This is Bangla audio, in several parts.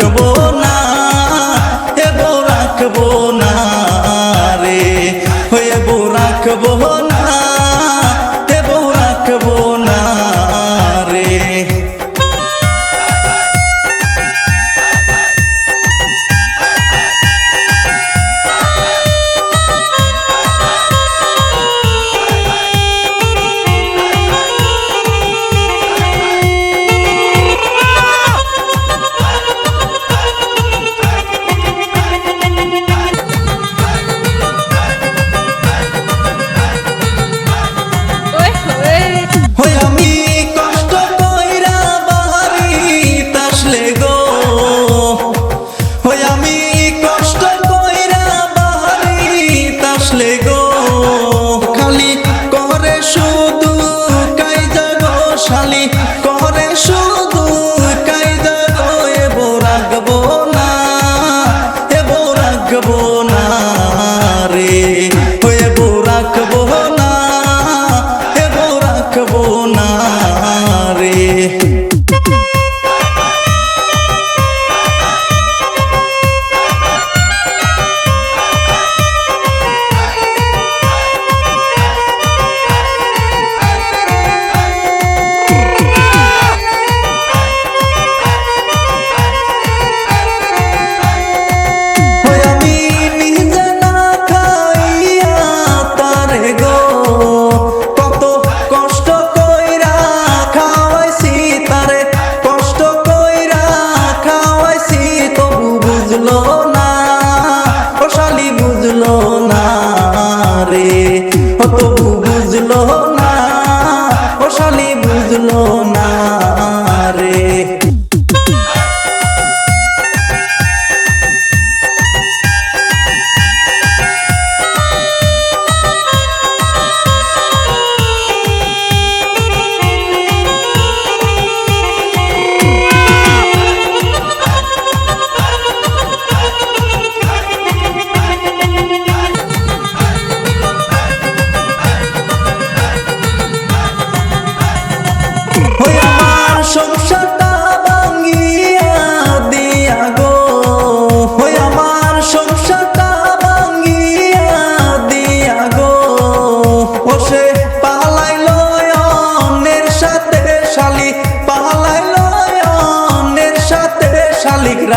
রাখব না এবো রাখব না রে। এবো রাখব Pitico. বুঝলো না ও শালি বুঝলো না।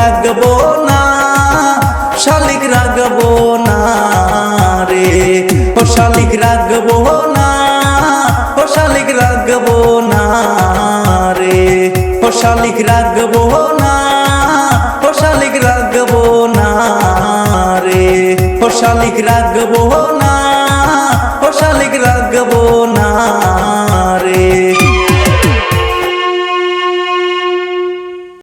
রাখব না, শালিক রাখব না রে। ও শালিক রাখব না, ও শালিক রাখব না রে। ও শালিক রাখব না, ও শালিক রাখব না রে। ও শালিক রাখব না, ও শালিক রাখব না